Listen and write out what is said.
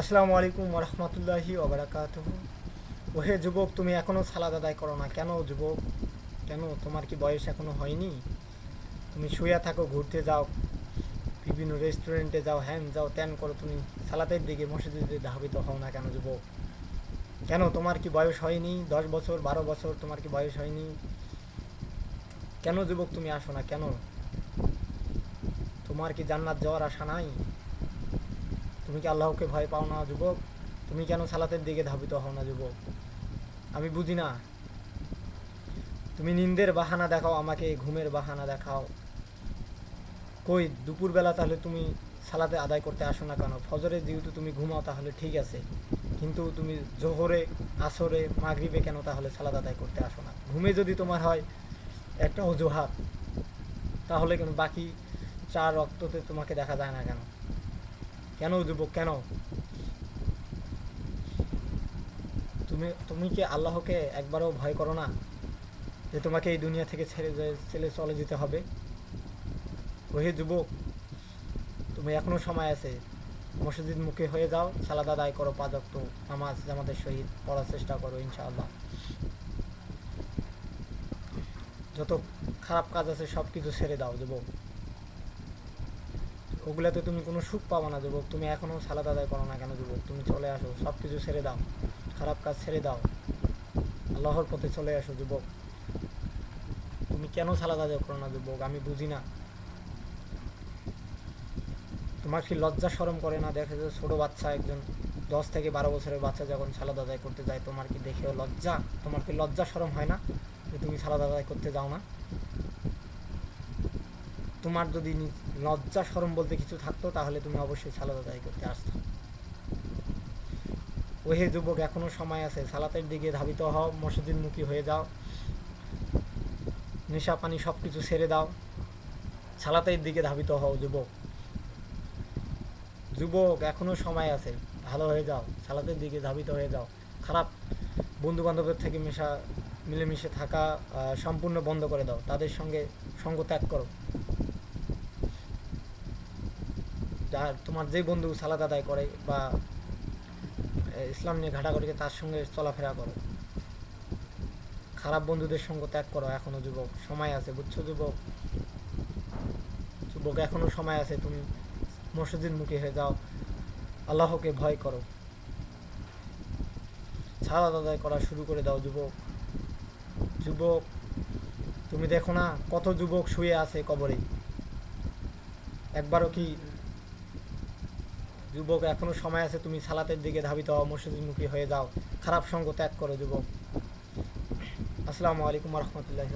আসসালামু আলাইকুম রহমতুল্লাহি ওবরাকাত ওহে যুবক, তুমি এখনও সালাদ আদায় করো না। কেন যুবক? কেন? তোমার কি বয়স এখনও হয়নি? তুমি শুয়ে থাকো, ঘুরতে যাও, বিভিন্ন রেস্টুরেন্টে যাও হ্যান যাও, ত্যান করো। তুমি সালাতের দিকে, মসজিদের ধাবিত হও না কেন যুবক? কেন? তোমার কি বয়স হয়নি? দশ বছর, বারো বছর, তোমার কি বয়স হয়নি? কেন যুবক, তুমি আসো না? কেন? তোমার কি জান্নাত যাওয়ার আশা নাই? তুমি কি আল্লাহকে ভয় পাও না, যুবক? তুমি কেন সালাতের দিকে ধাবিত হও না, যুবক? আমি বুঝি না। তুমি নিন্দের বাহানা দেখাও, আমাকে ঘুমের বাহানা দেখাও। কই, দুপুরবেলা তাহলে তুমি সালাতে আদায় করতে আসো না কেন? ফজরে যেহেতু তুমি ঘুমাও, তাহলে ঠিক আছে। কিন্তু তুমি জোহরে, আসরে, মাগরিবে কেন তাহলে সালাদ আদায় করতে আসো না? ঘুমে যদি তোমার হয় একটা অজুহাত, তাহলে কেন বাকি চার রক্ততে তোমাকে দেখা যায় না কেন? কেন যুবক কেন? তুমি তুমি কি আল্লাহকে একবারও ভয় করো না যে তোমাকে এই দুনিয়া থেকে ছেড়ে ছেড়ে চলে যেতে হবে? ওহে যুবক, তুমি এখনও সময় আছে। মসজিদ মুখে হয়ে যাও, সালাদ আদায় করো পাঁচক্ত নামাজ জামাতের সহিত, পড়ার চেষ্টা করো ইনশাআল্লাহ। যত খারাপ কাজ আছে সব কিছু ছেড়ে দাও যুবক। ওগুলাতে তুমি কোনো সুখ পাবো না, যুবক। তুমি এখনও সালাদ আদায় করো না কেন, যুবক? তুমি চলে আসো সব কিছু ছেড়ে দাও। খারাপ কাজ ছেড়ে দাও। আল্লাহর পথে চলে আসো, যুবক। তুমি কেন সালাদ আদায় করো না, যুবক? আমি বুঝি না। তোমার কি লজ্জা সরম করে না? দেখে যে ছোটো বাচ্চা, একজন দশ থেকে বারো বছরের বাচ্চা যখন সালাদ আদায় করতে যায়, তোমার কি দেখেও লজ্জা? তোমার কি লজ্জা সরম হয় না যে তুমি সালাদ আদায় করতে যাও না? তোমার যদি লজ্জা সরম বলতে কিছু থাকতো, তাহলে তুমি অবশ্যই সালাদ আদায় করতে আসতো। ওহে যুবক, এখনও সময় আছে। সালাতের দিকে ধাবিত হও, মসজিদমুখী হয়ে যাও। নেশা পানি সব কিছু ছেড়ে দাও। সালাতের দিকে ধাবিত হও, যুবক। যুবক, এখনও সময় আছে। ভালো হয়ে যাও। সালাতের দিকে ধাবিত হয়ে যাও। খারাপ বন্ধু বান্ধবের থেকে মেশা মিলেমিশে থাকা সম্পূর্ণ বন্ধ করে দাও। তাদের সঙ্গে সঙ্গ ত্যাগ করো। যার তোমার যে বন্ধু সালাদ আদায় করে বা ইসলাম নিয়ে ঘাটাঘাটিকে তার সঙ্গে চলাফেরা করো। খারাপ বন্ধুদের সঙ্গ ত্যাগ করো এখনও যুবক, সময় আছে, বুঝছ যুবক? যুবক, এখনও সময় আছে, তুমি মসজিদ মুখী হয়ে যাও, আল্লাহকে ভয় করো। সালাদ আদায় করা শুরু করে দাও যুবক। যুবক, তুমি দেখো না কত যুবক শুয়ে আছে কবরে? একবারও কি যুবক, এখনও সময় আছে, তুমি সালাতের দিকে ধাবিত হও, মসজিদমুখী হয়ে যাও। খারাপ সঙ্গ ত্যাগ করো, যুবক। আসসালামু আলাইকুম রহমতুল্লাহ